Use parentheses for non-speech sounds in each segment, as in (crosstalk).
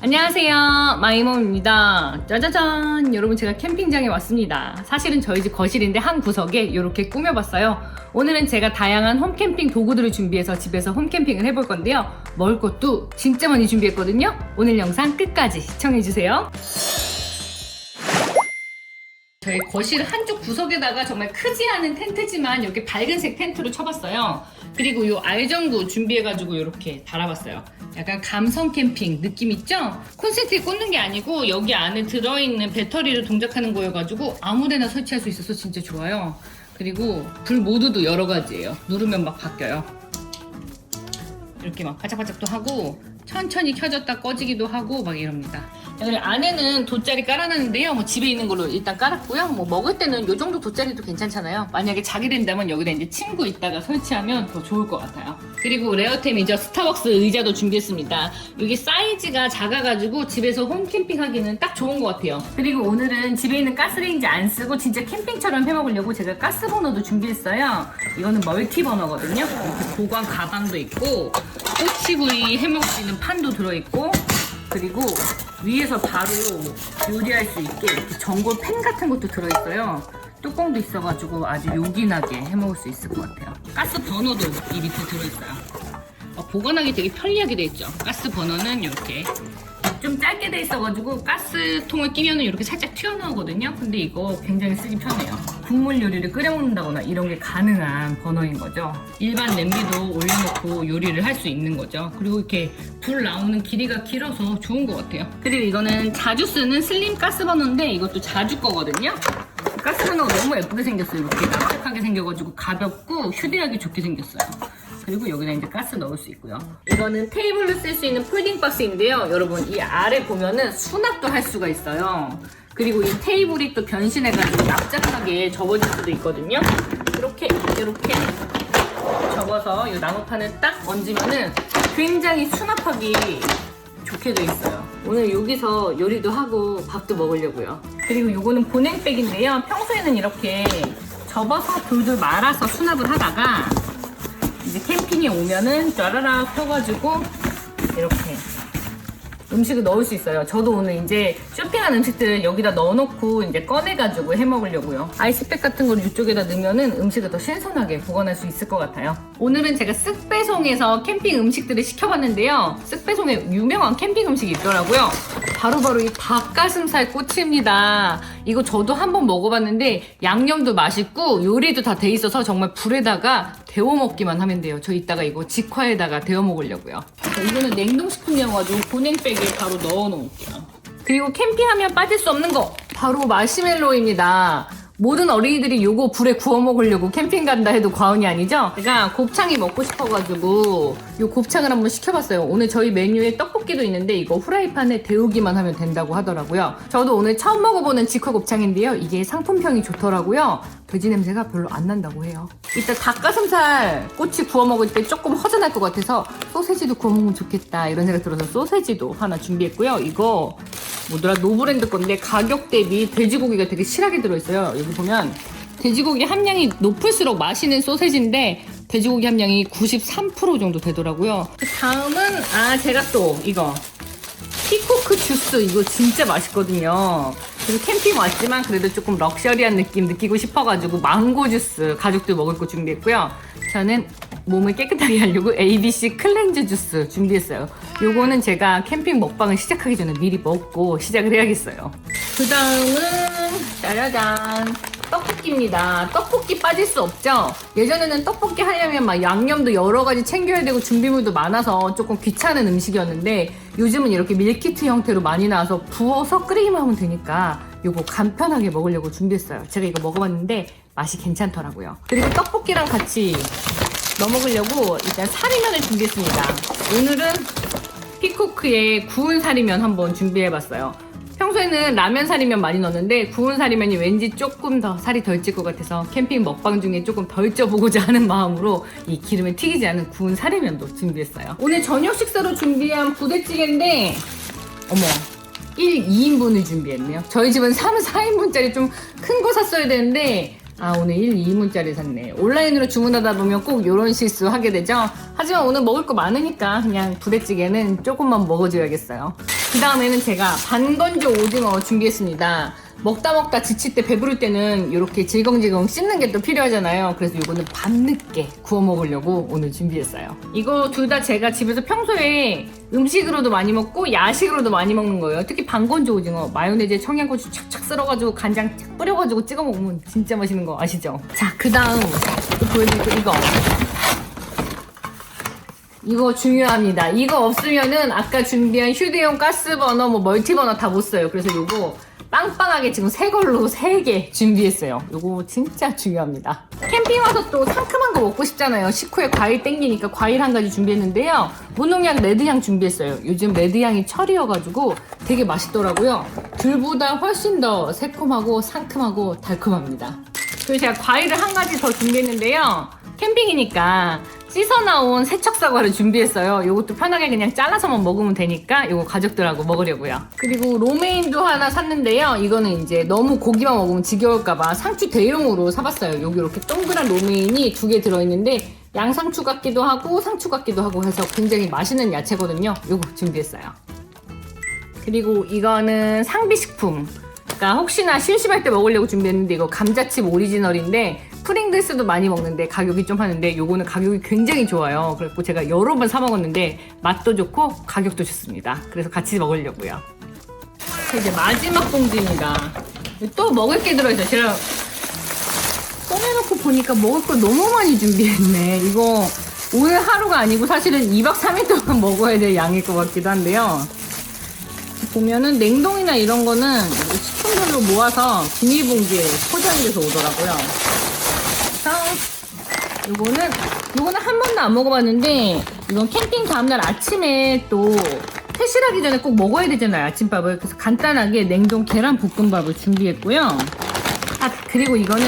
안녕하세요. 마이mom입니다. 짜자잔. 여러분 제가 캠핑장에 왔습니다. 사실은 저희 집 거실인데 한 구석에 이렇게 꾸며봤어요. 오늘은 제가 다양한 홈캠핑 도구들을 준비해서 집에서 홈캠핑을 해볼 건데요. 먹을 것도 진짜 많이 준비했거든요. 오늘 영상 끝까지 시청해주세요. 저희 거실 한쪽 구석에다가 정말 크지 않은 텐트지만 이렇게 밝은색 텐트로 쳐봤어요. 그리고 이 알전구 준비해가지고 이렇게 달아봤어요. 약간 감성 캠핑 느낌 있죠? 콘센트에 꽂는 게 아니고 여기 안에 들어있는 배터리를 동작하는 거여가지고 아무데나 설치할 수 있어서 진짜 좋아요. 그리고 불 모드도 여러 가지예요. 누르면 막 바뀌어요. 이렇게 막 바짝바짝도 하고 천천히 켜졌다 꺼지기도 하고 막 이럽니다. 안에는 돗자리 깔아놨는데요. 뭐 집에 있는 걸로 일단 깔았고요. 뭐 먹을 때는 이 정도 돗자리도 괜찮잖아요. 만약에 자게 된다면 여기다 이제 친구 있다가 설치하면 더 좋을 것 같아요. 그리고 레어템이죠. 스타벅스 의자도 준비했습니다. 이게 사이즈가 작아가지고 집에서 홈 캠핑 하기는 딱 좋은 것 같아요. 그리고 오늘은 집에 있는 가스레인지 안 쓰고 진짜 캠핑처럼 해먹으려고 제가 가스 버너도 준비했어요. 이거는 멀티 버너거든요. 이렇게 보관 가방도 있고 꼬치구이 해먹을 수 있는 판도 들어있고 그리고 위에서 바로 요리할 수 있게 전골 팬 같은 것도 들어있어요. 뚜껑도 있어가지고 아주 요긴하게 해먹을 수 있을 것 같아요. 가스 버너도 이 밑에 들어있어요. 어, 보관하기 되게 편리하게 돼 있죠. 가스 버너는 이렇게 좀 짧게 돼 있어가지고 가스통을 끼면은 이렇게 살짝 튀어나오거든요. 근데 이거 굉장히 쓰기 편해요. 국물 요리를 끓여 먹는다거나 이런 게 가능한 버너인 거죠. 일반 냄비도 올려놓고 요리를 할 수 있는 거죠. 그리고 이렇게 불 나오는 길이가 길어서 좋은 것 같아요. 그리고 이거는 자주 쓰는 슬림 가스 버너인데 이것도 자주 거거든요. 가스 버너가 너무 예쁘게 생겼어요. 이렇게 깜짝하게 생겨가지고 가볍고 휴대하기 좋게 생겼어요. 그리고 여기다 이제 가스 넣을 수 있고요. 이거는 테이블로 쓸 수 있는 폴딩 박스인데요. 여러분 이 아래 보면은 수납도 할 수가 있어요. 그리고 이 테이블이 또 변신해가지고 납작하게 접어질 수도 있거든요. 이렇게 이렇게 접어서 이 나무판을 딱 얹으면은 굉장히 수납하기 좋게 돼 있어요. 오늘 여기서 요리도 하고 밥도 먹으려고요. 그리고 요거는 보냉백인데요. 평소에는 이렇게 접어서 돌돌 말아서 수납을 하다가 이제 캠핑에 오면은 짜라라 펴가지고 이렇게 음식을 넣을 수 있어요. 저도 오늘 이제 쇼핑한 음식들을 여기다 넣어놓고 이제 꺼내가지고 해 먹으려고요. 아이스팩 같은 걸 이쪽에다 넣으면은 음식을 더 신선하게 보관할 수 있을 것 같아요. 오늘은 제가 쓱배송에서 캠핑 음식들을 시켜봤는데요. 쓱배송에 유명한 캠핑 음식이 있더라고요. 바로바로 이 닭가슴살 꼬치입니다. 이거 저도 한번 먹어봤는데 양념도 맛있고 요리도 다 돼 있어서 정말 불에다가 데워 먹기만 하면 돼요. 저 이따가 이거 직화에다가 데워 먹으려고요. 자, 이거는 냉동식품이어가지고 보냉백에 바로 넣어 놓을게요. 그리고 캠핑하면 빠질 수 없는 거 바로 마시멜로입니다. 모든 어린이들이 요거 불에 구워 먹으려고 캠핑 간다 해도 과언이 아니죠? 제가 곱창이 먹고 싶어가지고 요 곱창을 한번 시켜봤어요. 오늘 저희 메뉴에 떡볶이도 있는데 이거 후라이팬에 데우기만 하면 된다고 하더라고요. 저도 오늘 처음 먹어보는 직화 곱창인데요. 이게 상품평이 좋더라고요. 돼지 냄새가 별로 안 난다고 해요. 이따 닭가슴살 꼬치 구워 먹을 때 조금 허전할 것 같아서 소세지도 구워 먹으면 좋겠다 이런 생각 들어서 소세지도 하나 준비했고요. 이거 뭐더라 노브랜드 건데 가격 대비 돼지고기가 되게 실하게 들어있어요. 여기 보면 돼지고기 함량이 높을수록 맛있는 소세지인데 돼지고기 함량이 93% 정도 되더라고요. 다음은 아 제가 또 이거 피코크 주스 이거 진짜 맛있거든요. 그래서 캠핑 왔지만 그래도 조금 럭셔리한 느낌 느끼고 싶어가지고 망고 주스 가족들 먹을 거 준비했고요. 저는 몸을 깨끗하게 하려고 ABC 클렌즈 주스 준비했어요. 요거는 제가 캠핑 먹방을 시작하기 전에 미리 먹고 시작을 해야겠어요. 그 다음은 짜라잔 떡볶이입니다. 떡볶이 빠질 수 없죠? 예전에는 떡볶이 하려면 막 양념도 여러 가지 챙겨야 되고 준비물도 많아서 조금 귀찮은 음식이었는데 요즘은 이렇게 밀키트 형태로 많이 나와서 부어서 끓이기만 하면 되니까 요거 간편하게 먹으려고 준비했어요. 제가 이거 먹어봤는데 맛이 괜찮더라고요. 그리고 떡볶이랑 같이 넣어 먹으려고 일단 사리면을 준비했습니다. 오늘은 피코크의 구운 사리면 한번 준비해봤어요. 평소에는 라면 사리면 많이 넣는데 구운 사리면이 왠지 조금 더 살이 덜 찔 것 같아서 캠핑 먹방 중에 조금 덜 쪄보고자 하는 마음으로 이 기름에 튀기지 않은 구운 사리면도 준비했어요. 오늘 저녁 식사로 준비한 부대찌개인데 어머 1, 2인분을 준비했네요. 저희 집은 3, 4인분짜리 좀 큰 거 샀어야 되는데 아 오늘 1, 2인분짜리 샀네. 온라인으로 주문하다 보면 꼭 이런 실수 하게 되죠? 하지만 오늘 먹을 거 많으니까 그냥 부대찌개는 조금만 먹어줘야겠어요. 그 다음에는 제가 반건조 오징어 준비했습니다 먹다 먹다 지칠 때 배부를 때는 이렇게 질겅질겅 씹는 게 또 필요하잖아요 그래서 이거는 밤늦게 구워 먹으려고 오늘 준비했어요 이거 둘 다 제가 집에서 평소에 음식으로도 많이 먹고 야식으로도 많이 먹는 거예요 특히 반건조 오징어 마요네즈에 청양고추 착착 썰어가지고 간장 착 뿌려가지고 찍어 먹으면 진짜 맛있는 거 아시죠? 자 그 다음 또 보여드릴 거 이거 이거 중요합니다. 이거 없으면은 아까 준비한 휴대용 가스버너, 뭐 멀티버너 다 못 써요. 그래서 요거 빵빵하게 지금 새 걸로 세 개 준비했어요. 요거 진짜 중요합니다. 캠핑 와서 또 상큼한 거 먹고 싶잖아요. 식후에 과일 땡기니까 과일 한 가지 준비했는데요. 무농약 레드향 준비했어요. 요즘 레드향이 철이어가지고 되게 맛있더라고요. 귤보다 훨씬 더 새콤하고 상큼하고 달콤합니다. 그리고 제가 과일을 한 가지 더 준비했는데요. 캠핑이니까 씻어 나온 세척 사과를 준비했어요. 이것도 편하게 그냥 잘라서만 먹으면 되니까 이거 가족들하고 먹으려고요. 그리고 로메인도 하나 샀는데요. 이거는 이제 너무 고기만 먹으면 지겨울까봐 상추 대용으로 사봤어요. 여기 이렇게 동그란 로메인이 두 개 들어있는데 양상추 같기도 하고 상추 같기도 하고 해서 굉장히 맛있는 야채거든요. 이거 준비했어요. 그리고 이거는 상비식품. 그러니까 혹시나 심심할 때 먹으려고 준비했는데 이거 감자칩 오리지널인데 프링글스도 많이 먹는데 가격이 좀 하는데 요거는 가격이 굉장히 좋아요. 그래서 제가 여러 번 사 먹었는데 맛도 좋고 가격도 좋습니다. 그래서 같이 먹으려고요. 자, 이제 마지막 봉지입니다. 또 먹을 게 들어있어요. 제가 꺼내놓고 보니까 먹을 걸 너무 많이 준비했네. 이거 오늘 하루가 아니고 사실은 2박 3일 동안 (laughs) 먹어야 될 양일 것 같기도 한데요. 보면은 냉동이나 이런 거는 식품별로 모아서 비닐봉지에 포장이 돼서 오더라고요. 요거는 요거는 한 번도 안 먹어봤는데 이건 캠핑 다음날 아침에 또 퇴실하기 전에 꼭 먹어야 되잖아요 아침밥을 그래서 간단하게 냉동 계란 볶음밥을 준비했고요. 아 그리고 이거는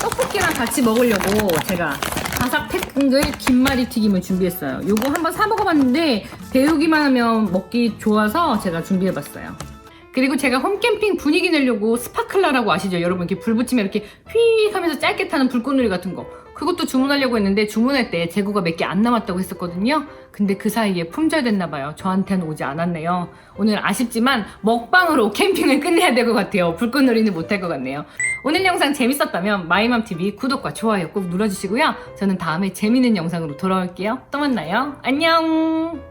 떡볶이랑 같이 먹으려고 제가 바삭 태풍글 김말이 튀김을 준비했어요. 요거 한번 사 먹어봤는데 데우기만 하면 먹기 좋아서 제가 준비해봤어요. 그리고 제가 홈캠핑 분위기 내려고 스파클라라고 아시죠? 여러분 이렇게 불 붙이면 이렇게 휘익 하면서 짧게 타는 불꽃놀이 같은 거 그것도 주문하려고 했는데 주문할 때 재고가 몇 개 안 남았다고 했었거든요. 근데 그 사이에 품절됐나 봐요. 저한테는 오지 않았네요. 오늘 아쉽지만 먹방으로 (laughs) 캠핑을 끝내야 될 것 같아요. 불꽃놀이는 못할 것 같네요. 오늘 영상 재밌었다면 마이맘TV 구독과 좋아요 꼭 눌러주시고요. 저는 다음에 재밌는 영상으로 돌아올게요. 또 만나요. 안녕